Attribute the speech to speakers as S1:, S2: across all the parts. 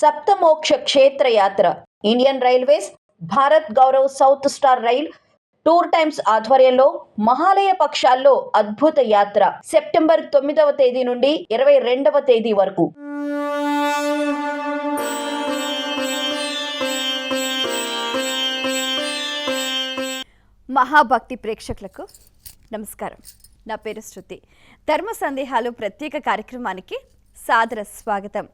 S1: సప్తమోక్ష క్షేత్ర యాత్ర Indian Railways Bharat Gaurav South Star Rail Tour Times ఆధ్వర్యంలో మహాలయ పక్షాల్లో అద్భుత యాత్ర. సెప్టెంబర్ తొమ్మిదవ తేదీ నుండి ఇరవై రెండవ తేదీ వరకు.
S2: మహాభక్తి ప్రేక్షకులకు నమస్కారం. నా పేరు శృతి. ధర్మ సందేహాలు ప్రత్యేక కార్యక్రమానికి సాదర స్వాగతం.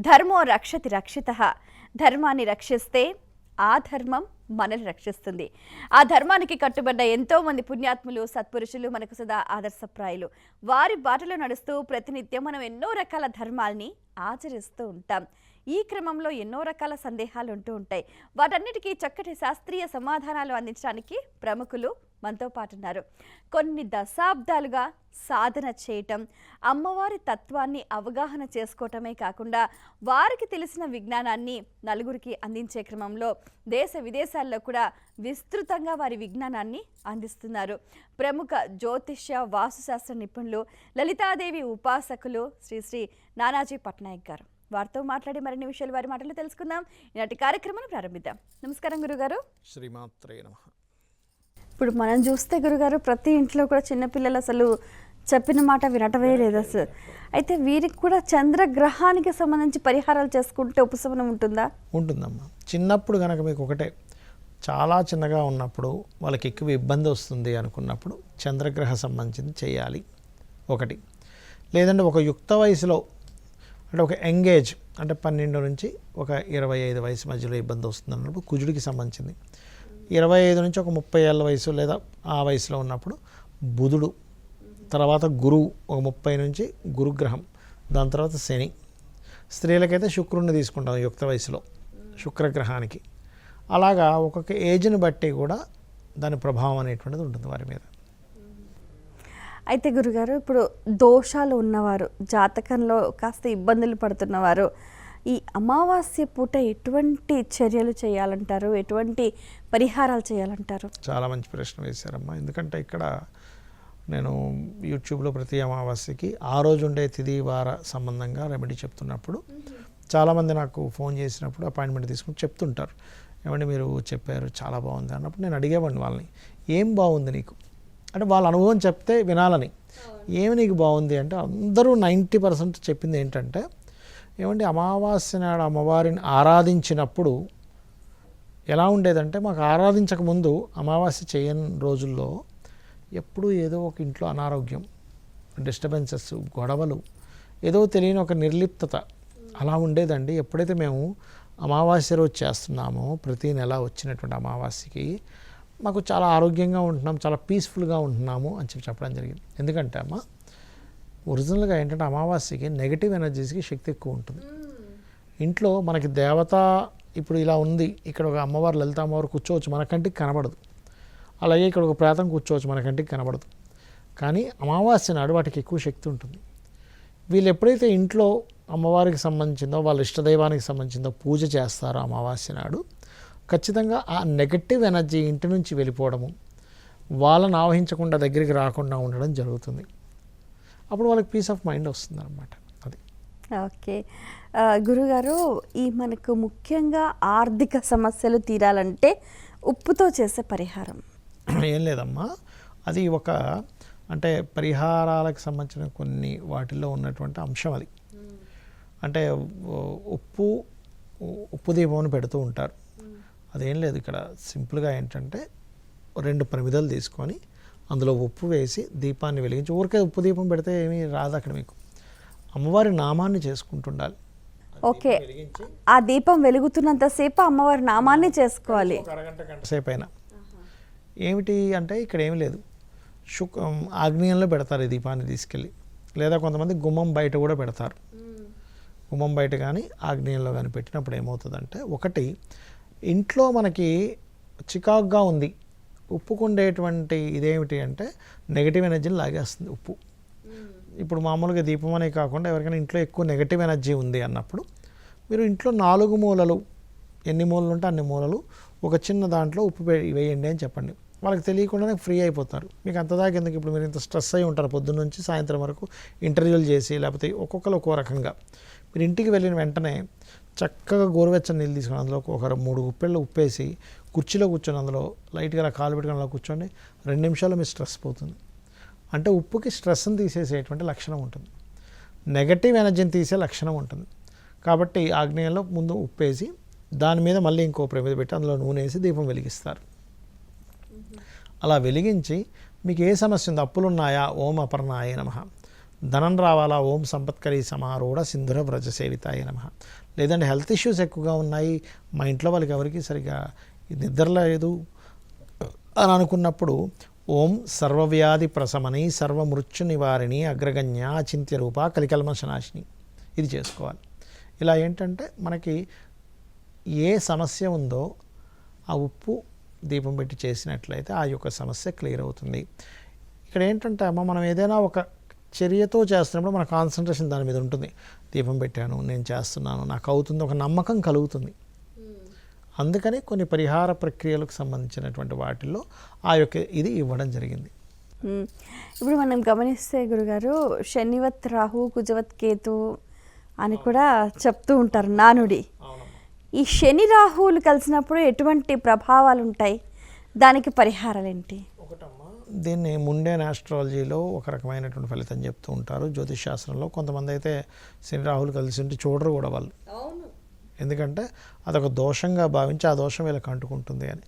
S2: ధర్మో రక్షతి రక్షిత. ధర్మాన్ని రక్షిస్తే ఆ ధర్మం మనల్ని రక్షిస్తుంది. ఆ ధర్మానికి కట్టుబడ్డ ఎంతో మంది పుణ్యాత్ములు సత్పురుషులు మనకు సదా ఆదర్శప్రాయులు. వారి బాటలో నడుస్తూ ప్రతినిత్యం మనం ఎన్నో రకాల ధర్మాల్ని ఆచరిస్తూ ఉంటాం. ఈ క్రమంలో ఎన్నో రకాల సందేహాలు ఉంటూ ఉంటాయి. వాటన్నిటికీ చక్కటి శాస్త్రీయ సమాధానాలు అందించడానికి ప్రముఖులు మనతో పాటు ఉన్నారు కొన్ని దశాబ్దాలుగా సాధన చేయటం అమ్మవారి తత్వాన్ని అవగాహన చేసుకోవటమే కాకుండా వారికి తెలిసిన విజ్ఞానాన్ని నలుగురికి అందించే క్రమంలో దేశ విదేశాల్లో కూడా విస్తృతంగా వారి విజ్ఞానాన్ని అందిస్తున్నారు. ప్రముఖ జ్యోతిష్య వాస్తుశాస్త్ర నిపుణులు లలితాదేవి ఉపాసకులు శ్రీ శ్రీ నానాజీ పట్నాయక్ గారు. వారితో మాట్లాడి మరిన్ని విషయాలు వారి మాటలు తెలుసుకుందాం. ఈనాటి కార్యక్రమాన్ని ప్రారంభిద్దాం. నమస్కారం గురుగారు.
S3: శ్రీమాత్రే నమః.
S2: ఇప్పుడు మనం చూస్తే గురుగారు ప్రతి ఇంట్లో కూడా చిన్నపిల్లలు అసలు చెప్పిన మాట వినటమే లేదా సార్ అయితే వీరికి కూడా చంద్రగ్రహానికి సంబంధించి పరిహారాలు చేసుకుంటే ఉపశమనం ఉంటుందా?
S3: ఉంటుందమ్మా. చిన్నప్పుడు కనుక మీకు ఒకటే చాలా చిన్నగా ఉన్నప్పుడు వాళ్ళకి ఎక్కువ ఇబ్బంది వస్తుంది అనుకున్నప్పుడు చంద్రగ్రహ సంబంధించింది చేయాలి. ఒకటి. లేదంటే ఒక యుక్త వయసులో అంటే ఒక ఎంగేజ్ అంటే పన్నెండు నుంచి ఒక ఇరవై ఐదు వయసు మధ్యలో ఇబ్బంది వస్తుంది అన్నప్పుడు కుజుడికి సంబంధించింది. ఇరవై ఐదు నుంచి ఒక ముప్పై ఏళ్ళ వయసు లేదా ఆ వయసులో ఉన్నప్పుడు బుధుడు తర్వాత గురువు ఒక ముప్పై నుంచి గురుగ్రహం దాని తర్వాత శని. స్త్రీలకైతే శుక్రుడిని తీసుకుంటాం యుక్త వయసులో శుక్రగ్రహానికి. అలాగా ఒక్కొక్క ఏజ్ని బట్టి కూడా దాని ప్రభావం అనేటువంటిది ఉంటుంది వారి మీద.
S2: అయితే గురుగారు ఇప్పుడు దోషాలు ఉన్నవారు జాతకంలో కాస్త ఇబ్బందులు పడుతున్నవారు ఈ అమావాస్య పూట ఎటువంటి చర్యలు చేయాలంటారు? ఎటువంటి పరిహారాలు చేయాలంటారు?
S3: చాలా మంచి ప్రశ్న వేశారమ్మా. ఎందుకంటే ఇక్కడ నేను యూట్యూబ్లో ప్రతి అమావాస్యకి ఆ రోజు ఉండే తిథి వార సంబంధంగా రెమెడీ చెప్తున్నప్పుడు చాలామంది నాకు ఫోన్ చేసినప్పుడు అపాయింట్మెంట్ తీసుకుని చెప్తుంటారు. ఏమంటే మీరు చెప్పారు చాలా బాగుంది అన్నప్పుడు నేను అడిగేవాడిని వాళ్ళని. ఏం బాగుంది నీకు? అంటే వాళ్ళ అనుభవం చెప్తే వినాలని. ఏమి నీకు బాగుంది? అంటే అందరూ నైంటీ పర్సెంట్ చెప్పింది ఏంటంటే ఏమండి అమావాస్య నాడు అమ్మవారిని ఆరాధించినప్పుడు ఎలా ఉండేదంటే మాకు ఆరాధించక ముందు అమావాస్య చేయని రోజుల్లో ఎప్పుడూ ఏదో ఒక ఇంట్లో అనారోగ్యం డిస్టర్బెన్సెస్ గొడవలు ఏదో తెలియని ఒక నిర్లిప్తత అలా ఉండేదండి. ఎప్పుడైతే మేము అమావాస్య రోజు చేస్తున్నామో ప్రతి నెల వచ్చినటువంటి అమావాస్యకి మాకు చాలా ఆరోగ్యంగా ఉంటున్నాం చాలా పీస్ఫుల్గా ఉంటున్నాము అని చెప్పి చెప్పడం జరిగింది. ఎందుకంటే అమ్మ ఒరిజినల్గా ఏంటంటే అమావాస్యకి నెగిటివ్ ఎనర్జీస్కి శక్తి ఎక్కువ ఉంటుంది. ఇంట్లో మనకి దేవత ఇప్పుడు ఇలా ఉంది ఇక్కడ ఒక అమ్మవారు లలిత అమ్మవారు కూర్చోవచ్చు మన కంటికి కనబడదు. అలాగే ఇక్కడ ఒక ప్రేతం కూర్చోవచ్చు మన కంటికి కనబడదు. కానీ అమావాస్య నాడు వాటికి ఎక్కువ శక్తి ఉంటుంది. వీళ్ళు ఎప్పుడైతే ఇంట్లో అమ్మవారికి సంబంధించిందో వాళ్ళ ఇష్టదైవానికి సంబంధించిందో పూజ చేస్తారో అమావాస్య నాడు ఖచ్చితంగా ఆ నెగటివ్ ఎనర్జీ ఇంటి నుంచి వెళ్ళిపోవడము వాళ్ళని ఆవహించకుండా దగ్గరికి రాకుండా ఉండడం జరుగుతుంది. అప్పుడు వాళ్ళకి పీస్ ఆఫ్ మైండ్ వస్తుంది అనమాట అది.
S2: ఓకే. గురుగారు ఈ మనకు ముఖ్యంగా ఆర్థిక సమస్యలు తీరాలంటే ఉప్పుతో చేసే పరిహారం.
S3: ఏం లేదమ్మా. అది ఒక అంటే పరిహారాలకు సంబంధించిన కొన్ని వాటిల్లో ఉన్నటువంటి అంశం అది. అంటే ఉప్పు ఉప్పు దీపం పెడుతూ ఉంటారు. అదేం లేదు ఇక్కడ. సింపుల్గా ఏంటంటే రెండు ప్రమిదలు తీసుకొని అందులో ఉప్పు వేసి దీపాన్ని వెలిగించి ఊరికే ఉప్పు దీపం పెడితే ఏమీ రాదు అక్కడ మీకు. అమ్మవారి నామాన్ని చేసుకుంటుండాలి.
S2: ఓకే. ఆ దీపం వెలుగుతున్నంతసేపు అమ్మవారి నామాన్ని చేసుకోవాలి.
S3: సేపు అయినా ఏమిటి అంటే ఇక్కడ ఏమి లేదు. శుక్ ఆగ్నేయంలో పెడతారు ఈ దీపాన్ని తీసుకెళ్ళి. లేదా కొంతమంది గుమ్మం బయట కూడా పెడతారు. గుమ్మం బయట కానీ ఆగ్నేయంలో కానీ పెట్టినప్పుడు ఏమవుతుందంటే ఒకటి ఇంట్లో మనకి చికాకుగా ఉంది. ఉప్పుకుండేటువంటి ఇదేమిటి అంటే నెగిటివ్ ఎనర్జీని లాగేస్తుంది ఉప్పు. ఇప్పుడు మామూలుగా దీపం అనే కాకుండా ఎవరికైనా ఇంట్లో ఎక్కువ నెగటివ్ ఎనర్జీ ఉంది అన్నప్పుడు మీరు ఇంట్లో నాలుగు మూలలు ఎన్ని మూలలు ఉంటే అన్ని మూలలు ఒక చిన్న దాంట్లో ఉప్పు వేయండి అని చెప్పండి. వాళ్ళకి తెలియకుండానే ఫ్రీ అయిపోతారు. మీకు అంత దాకా ఎందుకు ఇప్పుడు మీరు ఇంత స్ట్రెస్ అయి ఉంటారు పొద్దున్న నుంచి సాయంత్రం వరకు ఇంటర్వ్యూలు చేసి లేకపోతే ఒక్కొక్కరు ఒక్కో రకంగా. మీరు ఇంటికి వెళ్ళిన వెంటనే చక్కగా గోరువెచ్చని నీళ్ళు తీసుకుని అందులో ఒక మూడు గుప్పెళ్ళు ఉప్పేసి కుర్చీలో కూర్చొని అందులో లైట్గా అలా కాలు పెట్టుకుని అలా కూర్చోండి. రెండు నిమిషాల్లో మీ స్ట్రెస్ పోతుంది. అంటే ఉప్పుకి స్ట్రెస్ని తీసేసేటువంటి లక్షణం ఉంటుంది. నెగటివ్ ఎనర్జీని తీసే లక్షణం ఉంటుంది. కాబట్టి ఆగ్నేయంలో ముందు ఉప్పేసి దాని మీద మళ్ళీ ఇంకో ప్రమిద పెట్టి అందులో నూనె వేసి దీపం వెలిగిస్తారు. అలా వెలిగించి మీకు ఏ సమస్య ఉందో అప్పులు ఉన్నాయా ఓం అపర్ణాయ నమ. ధనం రావాలా? ఓం సంపత్కరి సమారూఢ సింధుర వ్రజ సేవితాయ నమ. లేదంటే హెల్త్ ఇష్యూస్ ఎక్కువగా ఉన్నాయి. మా ఇంట్లో వాళ్ళకి ఎవరికి సరిగా నిద్ర లేదు అని అనుకున్నప్పుడు ఓం సర్వవ్యాధి ప్రశమని సర్వమృత్యు నివారిణి అగ్రగణ్య అచింత్య రూప కలికల్మశనాశిని ఇది చేసుకోవాలి. ఇలా ఏంటంటే మనకి ఏ సమస్య ఉందో ఆ ఉప్పు దీపం పెట్టి చేసినట్లయితే ఆ యొక్క సమస్య క్లియర్ అవుతుంది. ఇక్కడ ఏంటంటే అమ్మ మనం ఏదైనా ఒక చర్యతో చేస్తున్నప్పుడు మన కాన్సన్ట్రేషన్ దాని మీద ఉంటుంది. దీపం పెట్టాను నేను చేస్తున్నాను నాకు అవుతుంది ఒక నమ్మకం కలుగుతుంది. అందుకని కొన్ని పరిహార ప్రక్రియలకు సంబంధించినటువంటి వాటిల్లో ఆ యొక్క ఇది ఇవ్వడం జరిగింది.
S2: ఇప్పుడు మనం గమనిస్తే గురుగారు శనివత్ రాహు కుజవత్ కేతు అని కూడా చెప్తూ ఉంటారు నానుడి. ఈ శని రాహువులు కలిసినప్పుడు ఎటువంటి ప్రభావాలు ఉంటాయి దానికి పరిహారాలు ఏంటి
S3: దీన్ని ముండేన్ ఆస్ట్రాలజీలో ఒక రకమైనటువంటి ఫలితం చెప్తూ ఉంటారు. జ్యోతిష్ శాస్త్రంలో కొంతమంది అయితే శని రాహులు కలిసి ఉంటే చూడరు కూడా వాళ్ళు. ఎందుకంటే అదొక దోషంగా భావించి ఆ దోషం వీళ్ళకి అంటుకుంటుంది అని.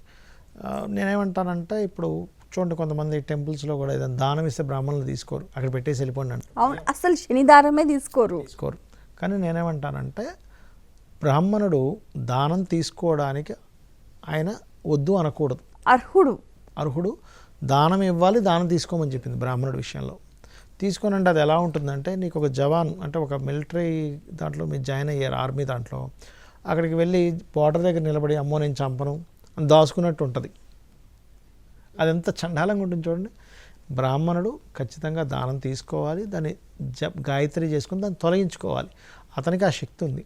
S3: నేనేమంటానంటే ఇప్పుడు చూడండి కొంతమంది టెంపుల్స్లో కూడా ఏదైనా దానం ఇస్తే బ్రాహ్మణులు తీసుకోరు. అక్కడ పెట్టేసి వెళ్ళిపోండి అంటే
S2: అవును అసలు శనిదారమే తీసుకోరు.
S3: తీసుకోరు. కానీ నేనేమంటానంటే బ్రాహ్మణుడు దానం తీసుకోవడానికి ఆయన వద్దు అనకూడదు.
S2: అర్హుడు.
S3: అర్హుడు దానం ఇవ్వాలి దానం తీసుకోమని చెప్పింది బ్రాహ్మణుడి విషయంలో. తీసుకోనండి అంటే అది ఎలా ఉంటుందంటే నీకు ఒక జవాన్ అంటే ఒక మిలిటరీ దాంట్లో మీరు జాయిన్ అయ్యారు ఆర్మీ దాంట్లో అక్కడికి వెళ్ళి బార్డర్ దగ్గర నిలబడి అమ్మో నేను చంపను అని దాచుకున్నట్టు ఉంటుంది. అది ఎంత చండాలంగా ఉంటుంది చూడండి. బ్రాహ్మణుడు ఖచ్చితంగా దానం తీసుకోవాలి దాన్ని జ గాయత్రి చేసుకుని దాన్ని తొలగించుకోవాలి. అతనికి ఆ శక్తి ఉంది.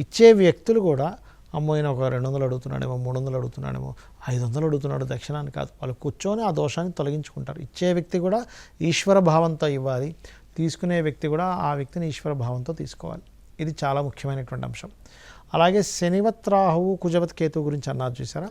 S3: ఇచ్చే వ్యక్తులు కూడా అమ్మో ఈయన ఒక రెండు వందలు అడుగుతున్నాడేమో మూడు వందలు అడుగుతున్నాడేమో ఐదు వందలు అడుగుతున్నాడు దక్షిణాన్ని కాదు. వాళ్ళు కూర్చొని ఆ దోషాన్ని తొలగించుకుంటారు. ఇచ్చే వ్యక్తి కూడా ఈశ్వర భావంతో ఇవ్వాలి. తీసుకునే వ్యక్తి కూడా ఆ వ్యక్తిని ఈశ్వర భావంతో తీసుకోవాలి. ఇది చాలా ముఖ్యమైనటువంటి అంశం. అలాగే శనివత్ రాహువు కుజవత్ కేతు గురించి అన్నారు చూసారా?